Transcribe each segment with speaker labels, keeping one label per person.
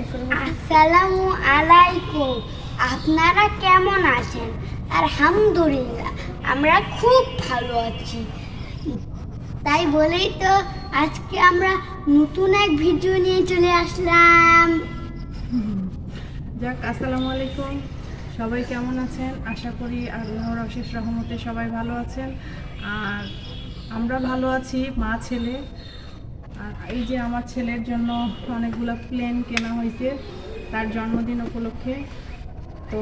Speaker 1: আসসালামু আলাইকুম। আপনারা কেমন আছেন? আলহামদুলিল্লাহ, আমরা খুব ভালো আছি। তাই বলেই তো আজকে আমরা নতুন এক ভিডিও নিয়ে চলে আসলাম।
Speaker 2: যাক, আসসালামু আলাইকুম। সবাই কেমন আছেন? আশা করি আল্লাহর অশেষ রহমতে সবাই ভালো আছেন। আর আমরা ভালো আছি, মা, ছেলে। এই যে আমার ছেলের জন্য অনেকগুলো প্লেন কেনা হয়েছে, তার জন্মদিন উপলক্ষে। তো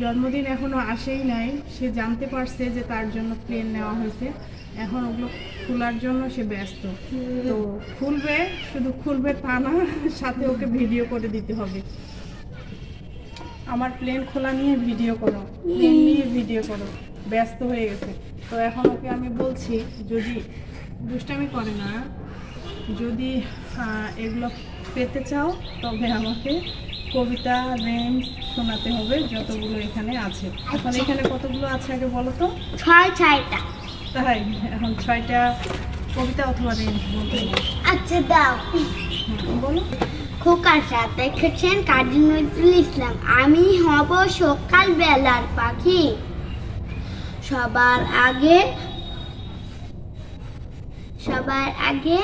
Speaker 2: জন্মদিন এখনও আসেই নাই, সে জানতে পারছে যে তার জন্য প্লেন নেওয়া হয়েছে। এখন ওগুলো খোলার জন্য সে ব্যস্ত। তো খুলবে, শুধু খুলবে তা না, সাথে ওকে ভিডিও করে দিতে হবে। আমার প্লেন খোলা নিয়ে ভিডিও করো প্লেন নিয়ে ভিডিও করো, ব্যস্ত হয়ে গেছে। তো এখন ওকে আমি বলছি, যদি দুষ্টামি করে না যদি এগুলো পেতে চাও তবে আমাকে কবিতা রেঞ্জ শোনাতে হবে যতগুলো এখানে আছে। এখন এখানে কতগুলো আছে আগে বলো তো?
Speaker 1: ছয় ছয়টা।
Speaker 2: তাই? এখন ছয়টা কবিতা অথবা রেঞ্জ বলতে
Speaker 1: আচ্ছা দাও।
Speaker 2: বলো।
Speaker 1: খোকার সাথে দেখেছেন কাজী নজরুল ইসলাম? আমি হব সকাল বেলার পাখি। সবার আগে সবার আগে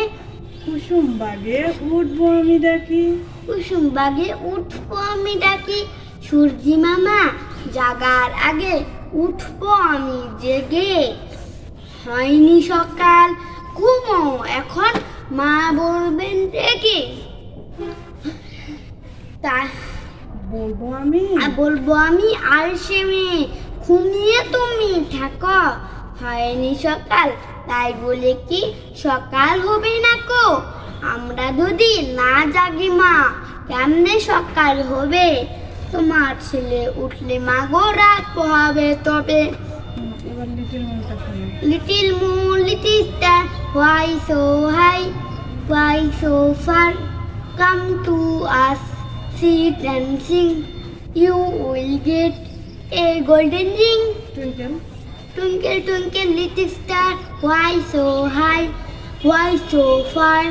Speaker 2: কুসুম বাগে উঠবো আমি ডাকি
Speaker 1: কুসুম বাগে উঠবো আমি ডাকি সূর্যি মামা জাগার আগে উঠবো আমি জেগে। হয়নি সকাল ঘুমো এখন মা বলবেন ডেকে তা
Speaker 2: বলব আমি।
Speaker 1: বলব আমি আর সে মেয়ে ঘুমিয়ে তুমি থাকো। হয়নি সকাল তাই বলে কি সকাল হবে না কো? আমরা যদি না জাগি মা কেমনে সকাল হবে? তোমার ছেলে উঠলে মা গো রাত পোহাবে তবে।
Speaker 2: Little
Speaker 1: moon little star why so high why so far come to us see dancing you will get a golden
Speaker 2: ring
Speaker 1: Twinkle, twinkle, little star, why so high, why so far?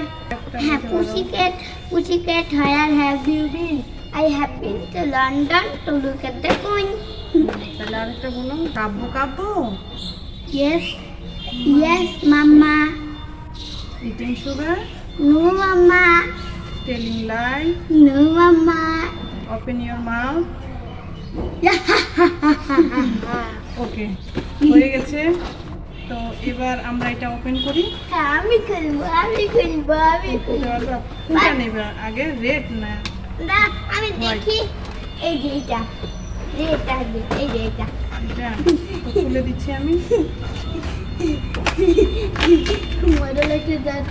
Speaker 1: হ্যাঁ
Speaker 2: পারো।
Speaker 1: pussycat, pussycat, where have you been? I have been to London to look at the queen.
Speaker 2: Kabya Kabya
Speaker 1: Yes, yes, mama.
Speaker 2: Eating sugar
Speaker 1: No, mama.
Speaker 2: Telling lie
Speaker 1: No, mama.
Speaker 2: Open your mouth okay হয়ে গেছে। তো এবার আমরা এটা open করি।
Speaker 1: আমি খুলবো আমি খুলবো আমি
Speaker 2: কোনটা নেবে? আগে রেড না?
Speaker 1: না আমি দেখি। এই যে এটা এই যে এটা।
Speaker 2: এটা খুলে দিচ্ছি আমি।
Speaker 1: মজা লাগছে যার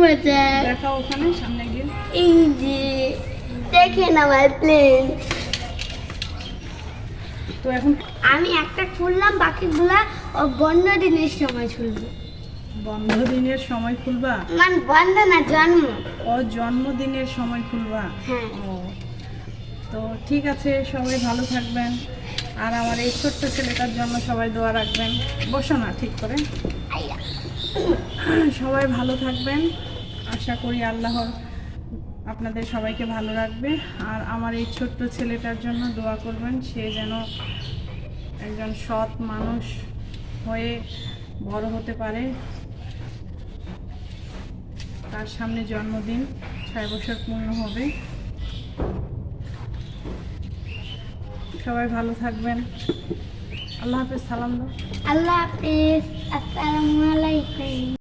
Speaker 1: মজা।
Speaker 2: ওখানে সামনে গিয়ে।
Speaker 1: এই যে দেখেন আমার প্লেন
Speaker 2: তো এখন
Speaker 1: আমি একটা খুললাম বাকিগুলা ও বন্ধ দিনের সময় খুলবো।
Speaker 2: বন্ধ দিনের সময় খুলবা?
Speaker 1: মানে বন্ধ না জন্ম।
Speaker 2: ও জন্মদিনের সময় খুলবা?
Speaker 1: হ্যাঁ।
Speaker 2: তো ঠিক আছে সবাই ভালো থাকবেন। আর আমার এই ছোট্ট ছেলেটার জন্য সবাই দোয়া রাখবেন। বসো না ঠিক করে। সবাই ভালো থাকবেন। আশা করি আল্লাহর আপনাদের সবাইকে ভালো রাখবে। আর আমার এই ছোট্ট ছেলেটার জন্য দোয়া করবেন, সে যেন একজন সৎ মানুষ হয়ে বড় হতে পারে। তার সামনে জন্মদিন, ছয় বছর পূর্ণ হবে। সবাই ভালো থাকবেন। আল্লাহ হাফেজ সালাম দাও।
Speaker 1: আল্লাহ হাফিজ আসসালামু আলাইকুম।